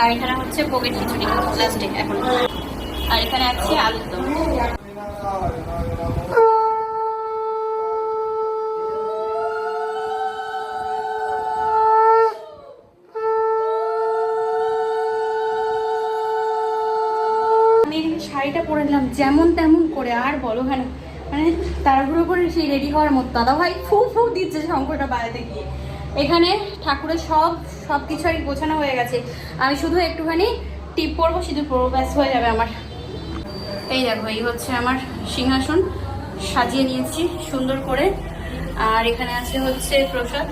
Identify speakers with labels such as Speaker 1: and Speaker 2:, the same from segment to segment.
Speaker 1: আর এখানে হচ্ছে ভোগের খিচুড়ি লাস্টে এখন। আর এখানে আছে আলুর শাড়িটা পরে নিলাম, যেমন তেমন করে, আর বলো কেন? মানে তাড়াহুড়ো করে সেই রেডি হওয়ার মতো। দাদা ভাই ফু ফু দিচ্ছে শঙ্করটা বাড়াতে গিয়ে। এখানে ঠাকুরের সব সব কিছু আর গোছানো হয়ে গেছে। আমি শুধু একটুখানি টিপ পরবো সিঁদুর পরবো ব্যাস হয়ে যাবে আমার। এই দেখো এই হচ্ছে আমার সিংহাসন। সাজিয়ে নিয়েছি সুন্দর করে। আর এখানে আছে হচ্ছে প্রসাদ।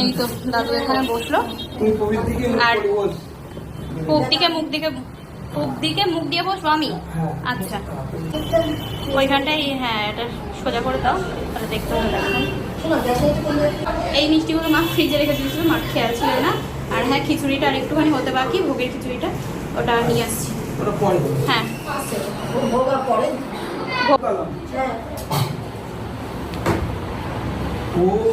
Speaker 1: এই তো দাদু এখানে বসল। আর পূব দিকে মুখ দিকে পূব দিকে মুখ দিয়ে বসবো আমি? আচ্ছা। ওইখানটাই হ্যাঁ এটা সোজা করে দাও তাহলে দেখতে হবে এই মিষ্টিগুলো মা ফ্রিজে রেখে দিয়েছিল মার খেয়াল ছিল না। আর হ্যাঁ খিচুড়িটা আর একটুখানি হতে বাকি ভোগের খিচুড়িটা ওটা নিয়ে আসছি। হ্যাঁ।
Speaker 2: ओम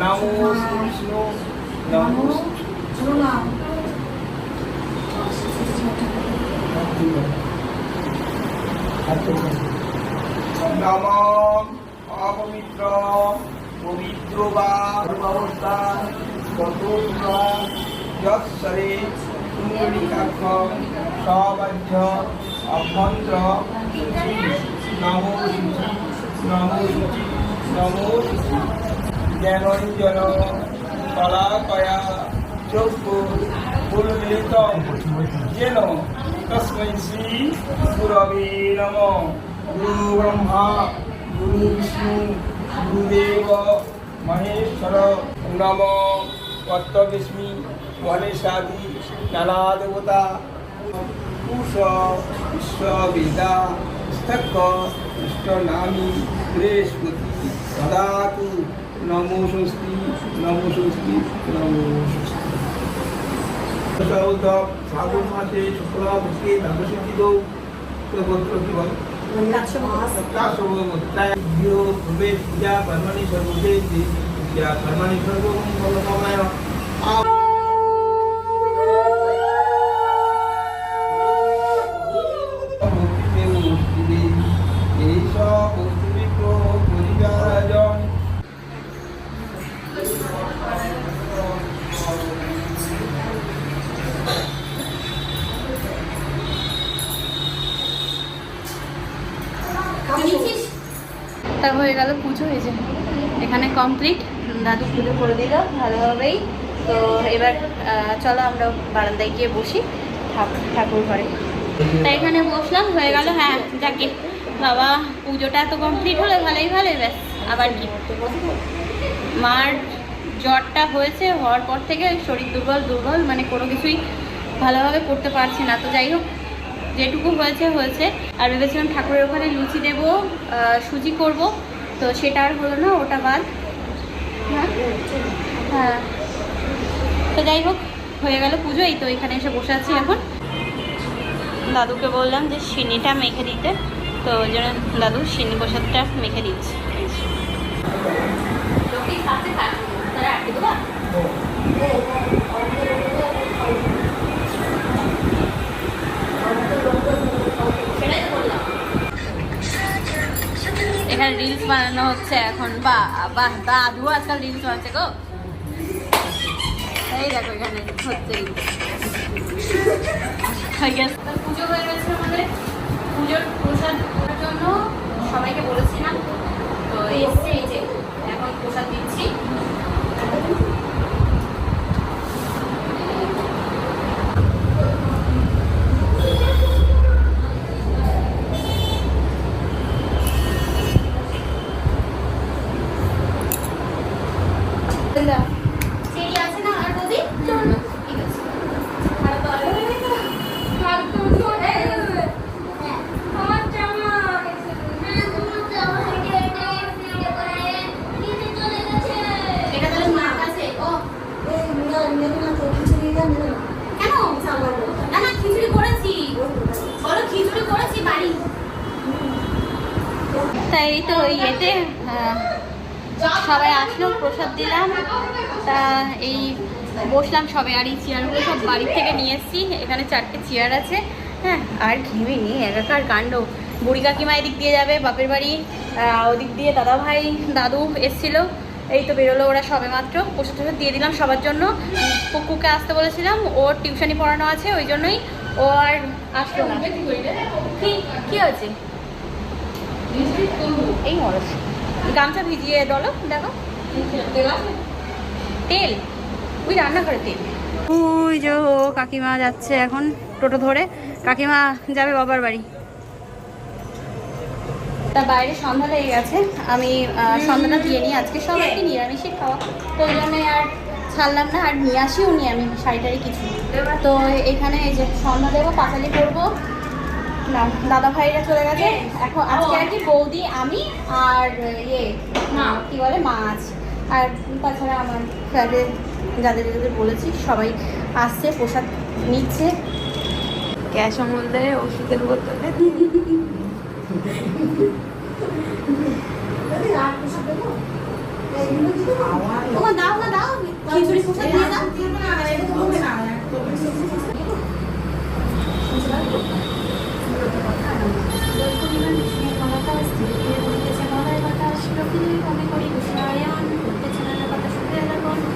Speaker 2: Namus, no, namus. Luna. নাম অপবিত্র পবিত্র বা সর্বাবস্থা কতোত্র যৎসরে কুণ্ডলিকাক্ষ সবাহ্য অভ্যন্ত্র জ্ঞানঞ্জন কলাকয়া যোগ্য পুরলিত যেন তস্मै শ্রী গুরবে নম গুরু ব্রহ্মা গুরু বিষ্ণু গুরুদেব মহেশ্বর নম কর্তবিস্মি গণেশাদি নানা দেবতা পুষ বিশ্ববেদা স্থক ইষ্টনামি বৃহস্পতি দদাতু নমো স্বস্তি নম স্বস্তি নম স্বস্তি শ্রাবণ মাসে শুক্লা ভক্তি দ্বাদশীতিদ গোত্র কি বল প্রবেশ পূজা কর্মাণি সর্বদে পূজা কর্মাণি সর্বমঙ্গলময় এই
Speaker 1: তা হয়ে গেল, পুজো হয়েছে এখানে কমপ্লিট দাদু পুজো করে দিল, ভালোভাবেই। তো এবার চলো আমরা বারান্দায় গিয়ে বসি ঠাকুর ঠাকুর ঘরে। তাই এখানে বসলাম, হয়ে গেল হ্যাঁ যাকে। বাবা, পুজোটা তো কমপ্লিট হলে, ভালোই ভালোই, ব্যাস, আবার কি। মার জ্বরটা হয়েছে, হওয়ার পর থেকে শরীর দুর্বল দুর্বল মানে কোনো কিছুই ভালোভাবে করতে পারছি না। তো যাই হোক যেটুকু হয়েছে হয়েছে। আর ভেবেছিলাম ঠাকুরের ওখানে লুচি দেবো সুজি করব। তো সেটা আর হলো না, ওটা বাদ। হ্যাঁ? হ্যাঁ। তো যাই হোক, হয়ে গেল পুজো, এই তো এখানে এসে বসে আছি এখন। দাদুকে বললাম যে সিনিটা মেখে দিতে, তো ওই জন্য দাদু সিনি প্রসাদটা মেখে দিচ্ছে। বানানো হচ্ছে এখন। বা বাহ দাদু আজকাল রিলস বানাচ্ছে গো। এই দেখো এখানে, হচ্ছে পুজো হয়ে গেছে আমাদের। পুজোর প্রসাদ জন্য সবাইকে বলেছিলাম। তো এসছে এই যে এই তো ইয়েতে সবাই আসলো, প্রসাদ দিলাম। তা এই বসলাম সবাই, আর এই চেয়ারগুলো সব বাড়ির থেকে নিয়ে এসেছি। এখানে চারটে চেয়ার আছে। হ্যাঁ আর ঘেমে নিয়ে একাকার কাণ্ড। বুড়ি কাকিমা এদিক দিয়ে যাবে, বাপের বাড়ি ওদিক দিয়ে দাদা ভাই, দাদু এসছিল। এই তো বেরোলো ওরা সবে মাত্র। প্রসাদ টসাদ দিয়ে দিলাম সবার জন্য। কুকুকে আসতে বলেছিলাম, ওর টিউশনি পড়ানো আছে, ওই জন্যই ও আর আসলো না। কি হয়েছে? এই মরস গামছা ভিজিয়ে ডলো দেখো। তেল। ওই রান্না করে তেল। ওই যে কাকিমা যাচ্ছে এখন টোটো ধরে। কাকিমা যাবে বাবার বাড়ি। তা বাইরে সন্ধ্যা লেগে গেছে। আমি সন্ধ্যাটা দিয়ে নিই আজকে। সবাইকে নিরামিষই খাওয়া। তো ওই জন্যই আর ছাড়লাম না আর নিয়ে আসিও নি আমি শাড়ি টাড়ি কিছু। তো এখানে এই যে সন্ধ্যা দেবো পাঁচালি করব। না দাদা ভাইরা চলে গেছে। এখন আজকে আর কি বৌদি আমি আর ইয়ে মা। কি বলে মাছ আর তাছাড়া আমার ফ্ল্যাটে যাদের যাদের বলেছি সবাই আসছে প্রসাদ নিচ্ছে।
Speaker 3: ক্যাশ অমল দেয় ওষুধের বোতলে।
Speaker 1: দাও না দাও। খিচুড়ি প্রসাদ দিয়ে দাও। Thank you.